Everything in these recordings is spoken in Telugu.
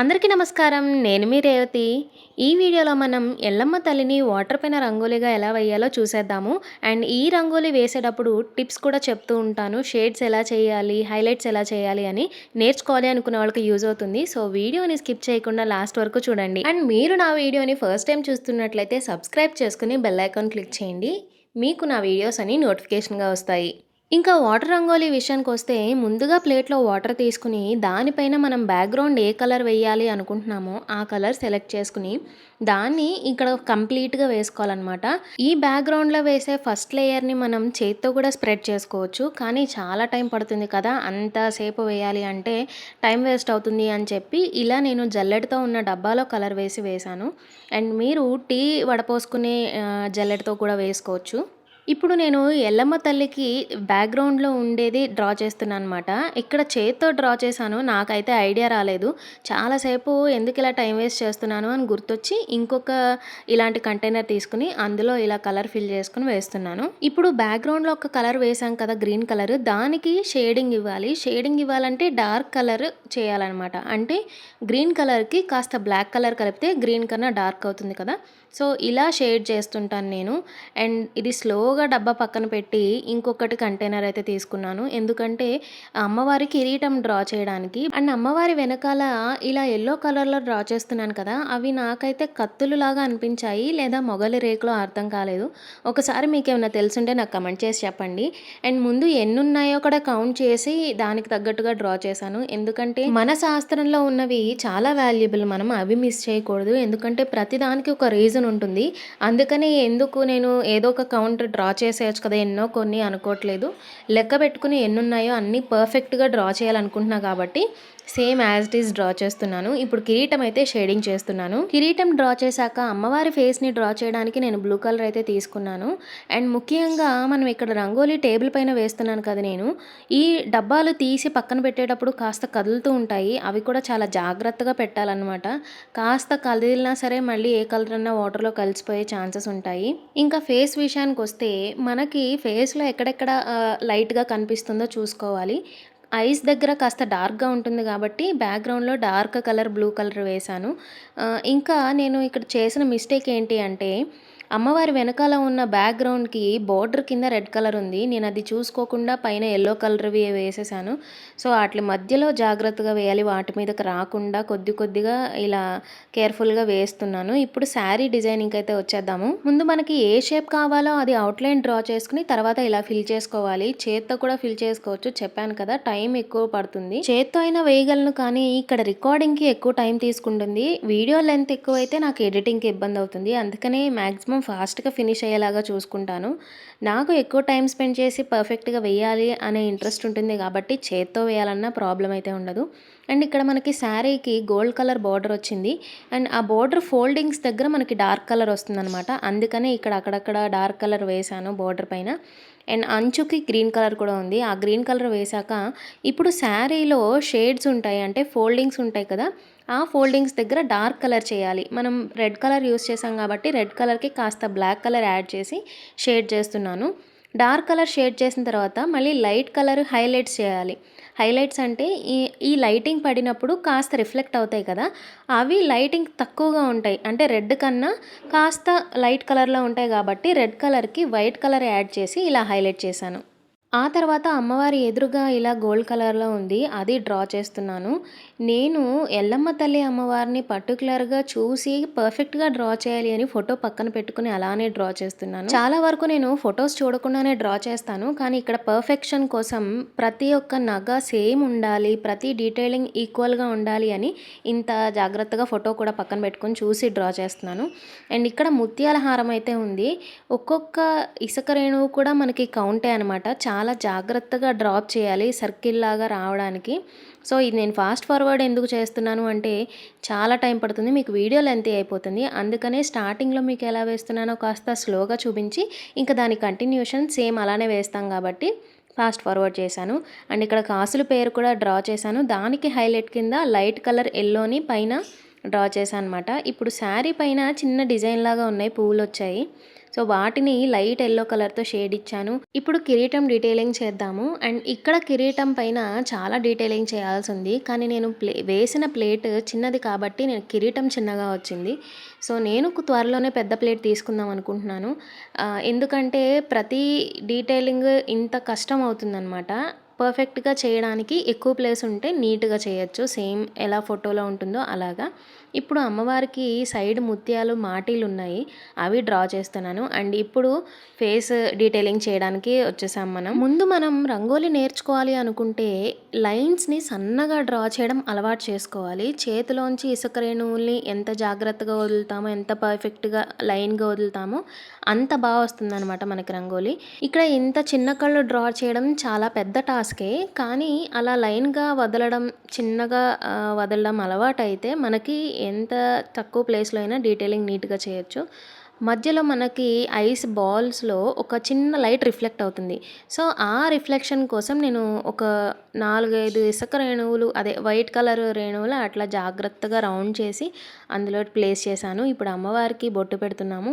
అందరికీ నమస్కారం. నేను మీ రేవతి. ఈ వీడియోలో మనం ఎల్లమ్మ తల్లిని వాటర్ పైన రంగోలీగా ఎలా వేయాలో చూసేద్దాము. అండ్ ఈ రంగోలీ వేసేటప్పుడు టిప్స్ కూడా చెప్తూ ఉంటాను. షేడ్స్ ఎలా చేయాలి హైలైట్స్ ఎలా చేయాలి అని నేర్చుకోవాలి అనుకున్న వాళ్ళకి యూజ్ అవుతుంది. సో వీడియోని స్కిప్ చేయకుండా లాస్ట్ వరకు చూడండి. అండ్ మీరు నా వీడియోని ఫస్ట్ టైం చూస్తున్నట్లయితే సబ్స్క్రైబ్ చేసుకుని బెల్ ఐకాన్ క్లిక్ చేయండి. మీకు నా వీడియోస్ అని నోటిఫికేషన్గా వస్తాయి. ఇంకా వాటర్ రంగోలీ విషయానికి వస్తే ముందుగా ప్లేట్లో వాటర్ తీసుకుని దానిపైన మనం బ్యాక్గ్రౌండ్ ఏ కలర్ వేయాలి అనుకుంటున్నామో ఆ కలర్ సెలెక్ట్ చేసుకుని దాన్ని ఇక్కడ కంప్లీట్గా వేసుకోవాలన్నమాట. ఈ బ్యాక్గ్రౌండ్లో వేసే ఫస్ట్ లేయర్ని మనం చేతితో కూడా స్ప్రెడ్ చేసుకోవచ్చు. కానీ చాలా టైం పడుతుంది కదా అంతసేపు వేయాలి అంటే టైం వేస్ట్ అవుతుంది అని చెప్పి ఇలా నేను జల్లెడతో ఉన్న డబ్బాలో కలర్ వేసి వేశాను. అండ్ మీరు టీ వడపోసుకునే జల్లెడతో కూడా వేసుకోవచ్చు. ఇప్పుడు నేను ఎల్లమ్మ తల్లికి బ్యాక్గ్రౌండ్లో ఉండేది డ్రా చేస్తున్నాను అనమాట ఇక్కడ చేత్తో డ్రా చేశాను నాకైతే ఐడియా రాలేదు. చాలాసేపు ఎందుకు ఇలా టైం వేస్ట్ చేస్తున్నాను అని గుర్తొచ్చి ఇంకొక ఇలాంటి కంటైనర్ తీసుకుని అందులో ఇలా కలర్ ఫిల్ చేసుకుని వేస్తున్నాను. ఇప్పుడు బ్యాక్గ్రౌండ్లో ఒక కలర్ వేసాం కదా గ్రీన్ కలర్ దానికి షేడింగ్ ఇవ్వాలి. షేడింగ్ ఇవ్వాలంటే డార్క్ కలర్ చేయాలన్నమాట. అంటే గ్రీన్ కలర్కి కాస్త బ్లాక్ కలర్ కలిపితే గ్రీన్ కన్నా డార్క్ అవుతుంది కదా. సో ఇలా షేడ్ చేస్తుంటాను నేను. అండ్ ఇది స్లోగా డబ్బా పక్కన పెట్టి ఇంకొకటి కంటైనర్ అయితే తీసుకున్నాను. ఎందుకంటే అమ్మవారి కిరీటం డ్రా చేయడానికి అండ్ అమ్మవారి వెనకాల ఇలా ఎల్లో కలర్లో డ్రా చేస్తున్నాను కదా అవి నాకైతే కత్తులు లాగా అనిపించాయి లేదా మొగలి రేకులో అర్థం కాలేదు. ఒకసారి మీకు ఏమైనా తెలుసుంటే నాకు కమెంట్ చేసి చెప్పండి. అండ్ ముందు ఎన్ని ఉన్నాయో కూడా కౌంట్ చేసి దానికి తగ్గట్టుగా డ్రా చేశాను. ఎందుకంటే మన శాస్త్రంలో ఉన్నవి చాలా వాల్యుబుల్ మనం అవి మిస్ చేయకూడదు. ఎందుకంటే ప్రతిదానికి ఒక రీజన్ ఉంటుంది. అందుకని ఎందుకు నేను ఏదో ఒక కౌంటర్ డ్రా డ్రా చేసేయచ్చు కదా ఎన్నో కొన్ని అనుకోవట్లేదు. లెక్క పెట్టుకుని ఎన్ని ఉన్నాయో అన్నీ పర్ఫెక్ట్గా డ్రా చేయాలనుకుంటున్నా కాబట్టి same as it is draw చేస్తున్నాను. ఇప్పుడు కిరీటం అయితే షేడింగ్ చేస్తున్నాను. కిరీటం డ్రా చేశాక అమ్మవారి ఫేస్ని డ్రా చేయడానికి నేను బ్లూ కలర్ అయితే తీసుకున్నాను. అండ్ ముఖ్యంగా మనం ఇక్కడ రంగోలీ టేబుల్ పైన వేస్తున్నాను కదా నేను. ఈ డబ్బాలు తీసి పక్కన పెట్టేటప్పుడు కాస్త కదులుతూ ఉంటాయి. అవి కూడా చాలా జాగ్రత్తగా పెట్టాలన్నమాట. కాస్త కదిలినా సరే మళ్ళీ ఏ కలర్ అన్నా వాటర్లో కలిసిపోయే ఛాన్సెస్ ఉంటాయి. ఇంకా ఫేస్ విషయానికి వస్తే మనకి ఫేస్లో ఎక్కడెక్కడ లైట్గా కనిపిస్తుందో చూసుకోవాలి. ఐస్ దగ్గర కాస్త డార్క్గా ఉంటుంది కాబట్టి బ్యాక్గ్రౌండ్లో డార్క్ కలర్ బ్లూ కలర్ వేశాను. ఇంకా నేను ఇక్కడ చేసిన మిస్టేక్ ఏంటి అంటే అమ్మవారి వెనకాల ఉన్న బ్యాక్గ్రౌండ్కి బోర్డర్ కింద రెడ్ కలర్ ఉంది. నేను అది చూసుకోకుండా పైన ఎల్లో కలర్వి వేసేసాను. సో వాటి మధ్యలో జాగ్రత్తగా వేయాలి. వాటి మీదకి రాకుండా కొద్ది కొద్దిగా ఇలా కేర్ఫుల్గా వేస్తున్నాను. ఇప్పుడు శారీ డిజైనింగ్ అయితే వచ్చేద్దాము. ముందు మనకి ఏ షేప్ కావాలో అది అవుట్లైన్ డ్రా చేసుకుని తర్వాత ఇలా ఫిల్ చేసుకోవాలి. చేత్తో కూడా ఫిల్ చేసుకోవచ్చు. చెప్పాను కదా టైం ఎక్కువ పడుతుంది. చేత్తో అయినా వేయగలను కానీ ఇక్కడ రికార్డింగ్కి ఎక్కువ టైం తీసుకుంటుంది. వీడియో లెంత్ ఎక్కువ అయితే నాకు ఎడిటింగ్కి ఇబ్బంది అవుతుంది అందుకనే మ్యాక్సిమం మాక్సిమం ఫాస్ట్గా ఫినిష్ అయ్యేలాగా చూసుకుంటాను. నాకు ఎక్కువ టైం స్పెండ్ చేసి పర్ఫెక్ట్గా వేయాలి అనే ఇంట్రెస్ట్ ఉంటుంది కాబట్టి చేత్తో వేయాలన్న ప్రాబ్లం అయితే ఉండదు. అండ్ ఇక్కడ మనకి శారీకి గోల్డ్ కలర్ బార్డర్ వచ్చింది. అండ్ ఆ బార్డర్ ఫోల్డింగ్స్ దగ్గర మనకి డార్క్ కలర్ వస్తుందన్నమాట. అందుకనే ఇక్కడ అక్కడక్కడ డార్క్ కలర్ వేశాను బార్డర్ పైన. అండ్ అంచుకి గ్రీన్ కలర్ కూడా ఉంది. ఆ గ్రీన్ కలర్ వేశాక ఇప్పుడు శారీలో షేడ్స్ ఉంటాయి. అంటే ఫోల్డింగ్స్ ఉంటాయి కదా. ఆ ఫోల్డింగ్స్ దగ్గర డార్క్ కలర్ చేయాలి. మనం రెడ్ కలర్ యూస్ చేసాం కాబట్టి రెడ్ కలర్కి కాస్త బ్లాక్ కలర్ యాడ్ చేసి షేడ్ చేస్తున్నాను. డార్క్ కలర్ షేడ్ చేసిన తర్వాత మళ్ళీ లైట్ కలర్ హైలైట్స్ చేయాలి. హైలైట్స్ అంటే ఈ ఈ లైటింగ్ పడినప్పుడు కాస్త రిఫ్లెక్ట్ అవుతాయి కదా అవి లైటింగ్ తక్కువగా ఉంటాయి. అంటే రెడ్ కన్నా కాస్త లైట్ కలర్లో ఉంటాయి కాబట్టి రెడ్ కలర్కి వైట్ కలర్ యాడ్ చేసి ఇలా హైలైట్ చేశాను. ఆ తర్వాత అమ్మవారి ఎదురుగా ఇలా గోల్డ్ కలర్లో ఉంది అది డ్రా చేస్తున్నాను. నేను ఎల్లమ్మ తల్లి అమ్మవారిని పర్టికులర్గా చూసి పర్ఫెక్ట్గా డ్రా చేయాలి అని ఫోటో పక్కన పెట్టుకుని అలానే డ్రా చేస్తున్నాను. చాలా వరకు నేను ఫొటోస్ చూడకుండానే డ్రా చేస్తాను. కానీ ఇక్కడ పర్ఫెక్షన్ కోసం ప్రతి ఒక్క నగ సేమ్ ఉండాలి ప్రతి డీటెయిలింగ్ ఈక్వల్గా ఉండాలి అని ఇంత జాగ్రత్తగా ఫోటో కూడా పక్కన పెట్టుకొని చూసి డ్రా చేస్తున్నాను. అండ్ ఇక్కడ ముత్యాల హారం అయితే ఉంది. ఒక్కొక్క ఇసుక రేణువు కూడా మనకి కౌంటే అనమాట చాలా చాలా జాగ్రత్తగా డ్రాప్ చేయాలి సర్కిల్ లాగా రావడానికి. సో ఇది నేను ఫాస్ట్ ఫార్వర్డ్ ఎందుకు చేస్తున్నాను అంటే చాలా టైం పడుతుంది మీకు వీడియో లెంత్ అయిపోతుంది. అందుకనే స్టార్టింగ్లో మీకు ఎలా వేస్తున్నానో కాస్త స్లోగా చూపించి ఇంకా దాని కంటిన్యూషన్ సేమ్ అలానే వేస్తాం కాబట్టి ఫాస్ట్ ఫార్వర్డ్ చేశాను. అండ్ ఇక్కడ కాసుల పేరు కూడా డ్రా చేశాను. దానికి హైలైట్ కింద లైట్ కలర్ ఎల్లోని పైన డ్రా చేశాను అనమాట ఇప్పుడు శారీ పైన చిన్న డిజైన్ లాగా ఉన్నాయి పువ్వులు వచ్చాయి సో వాటిని లైట్ ఎల్లో కలర్తో షేడ్ ఇచ్చాను. ఇప్పుడు కిరీటం డీటెయిలింగ్ చేద్దాము. అండ్ ఇక్కడ కిరీటం పైన చాలా డీటెయిలింగ్ చేయాల్సి ఉంది. కానీ నేను ప్లే వేసిన ప్లేట్ చిన్నది కాబట్టి నేను కిరీటం చిన్నగా వచ్చింది. సో నేను త్వరలోనే పెద్ద ప్లేట్ తీసుకుందాం అనుకుంటున్నాను. ఎందుకంటే ప్రతి డీటెయిలింగ్ ఇంత కష్టం అవుతుందన్నమాట. పర్ఫెక్ట్గా చేయడానికి ఎక్కువ ప్లేస్ ఉంటే నీట్గా చేయొచ్చు. సేమ్ ఎలా ఫోటోలో ఉంటుందో అలాగా. ఇప్పుడు అమ్మవారికి సైడ్ ముత్యాలు మాటీలు ఉన్నాయి అవి డ్రా చేస్తున్నాను. అండ్ ఇప్పుడు ఫేస్ డీటెయిలింగ్ చేయడానికి వచ్చేసాం మనం. ముందు మనం రంగోలి నేర్చుకోవాలి అనుకుంటే లైన్స్ని సన్నగా డ్రా చేయడం అలవాటు చేసుకోవాలి. చేతిలోంచి ఇసుక రేణువుల్ని ఎంత జాగ్రత్తగా వదులుతామో ఎంత పర్ఫెక్ట్గా లైన్గా వదులుతామో అంత బాగా వస్తుందన్నమాట మనకి రంగోలి. ఇక్కడ ఇంత చిన్న కళ్ళు డ్రా చేయడం చాలా పెద్ద టాస్కే. కానీ అలా లైన్గా వదలడం చిన్నగా వదలడం అలవాటు అయితే మనకి ఎంత తక్కువ ప్లేస్లో అయినా డీటెయిలింగ్ నీట్గా చేయొచ్చు. మధ్యలో మనకి ఐస్ బాల్స్లో ఒక చిన్న లైట్ రిఫ్లెక్ట్ అవుతుంది. సో ఆ రిఫ్లెక్షన్ కోసం నేను ఒక నాలుగైదు ఇసుక రేణువులు అదే వైట్ కలర్ రేణువులు అట్లా జాగ్రత్తగా రౌండ్ చేసి అందులో ప్లేస్ చేశాను. ఇప్పుడు అమ్మవారికి బొట్టు పెడుతున్నాము.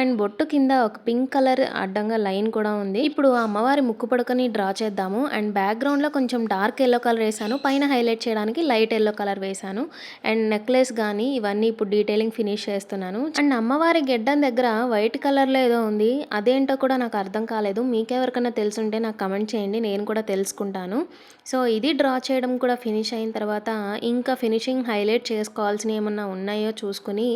అండ్ బొట్టు కింద ఒక పింక్ కలర్ అడ్డంగా లైన్ కూడా ఉంది. ఇప్పుడు ఆ అమ్మవారి ముక్కు పడకని డ్రా చేద్దాము. అండ్ బ్యాక్గ్రౌండ్లో కొంచెం డార్క్ ఎల్లో కలర్ వేసాను పైన హైలైట్ చేయడానికి లైట్ ఎల్లో కలర్ వేసాను అండ్ నెక్లెస్ కానీ ఇవన్నీ ఇప్పుడు డీటెయిలింగ్ ఫినిష్ చేస్తున్నాను. అండ్ అమ్మవారి గెడ్డ దగ్గర వైట్ కలర్లో ఏదో ఉంది. అదేంటో కూడా నాకు అర్థం కాలేదు. మీకెవరికైనా తెలుసుంటే నాకు కమెంట్ చేయండి. నేను కూడా తెలుసుకుంటాను. సో ఇది డ్రా చేయడం కూడా ఫినిష్ అయిన తర్వాత ఇంకా ఫినిషింగ్ హైలైట్ చేసుకోవాల్సినవి ఏమన్నా ఉన్నాయో చూసుకుని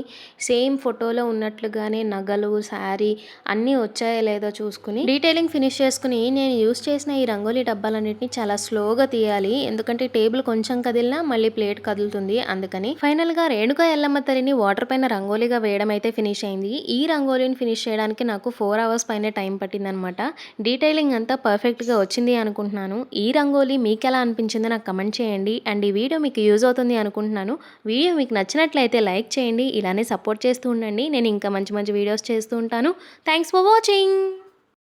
సేమ్ ఫోటోలో ఉన్నట్లుగానే నగలు శారీ అన్నీ వచ్చాయో లేదో చూసుకుని డీటెయిలింగ్ ఫినిష్ చేసుకుని నేను యూస్ చేసిన ఈ రంగోలీ డబ్బాలన్నింటినీ చాలా స్లోగా తీయాలి. ఎందుకంటే టేబుల్ కొంచెం కదిలినా మళ్ళీ ప్లేట్ కదులుతుంది. అందుకని ఫైనల్గా రేణుక ఎల్లమ్మ తల్లిని వాటర్ పైన రంగోలీగా వేయడం అయితే ఫినిష్ అయింది. ఈ ఈ రంగోలీని ఫినిష్ చేయడానికి నాకు ఫోర్ అవర్స్ పైన టైం పట్టిందనమాట. డీటెయిలింగ్ అంతా పర్ఫెక్ట్గా వచ్చింది అనుకుంటున్నాను. ఈ రంగోలీ మీకు ఎలా అనిపించిందో నాకు కమెంట్ చేయండి. అండ్ ఈ వీడియో మీకు యూజ్ అవుతుంది అనుకుంటున్నాను. వీడియో మీకు నచ్చినట్లయితే లైక్ చేయండి. ఇలానే సపోర్ట్ చేస్తూ ఉండండి. నేను ఇంకా మంచి మంచి వీడియోస్ చేస్తూ ఉంటాను. Thanks for watching.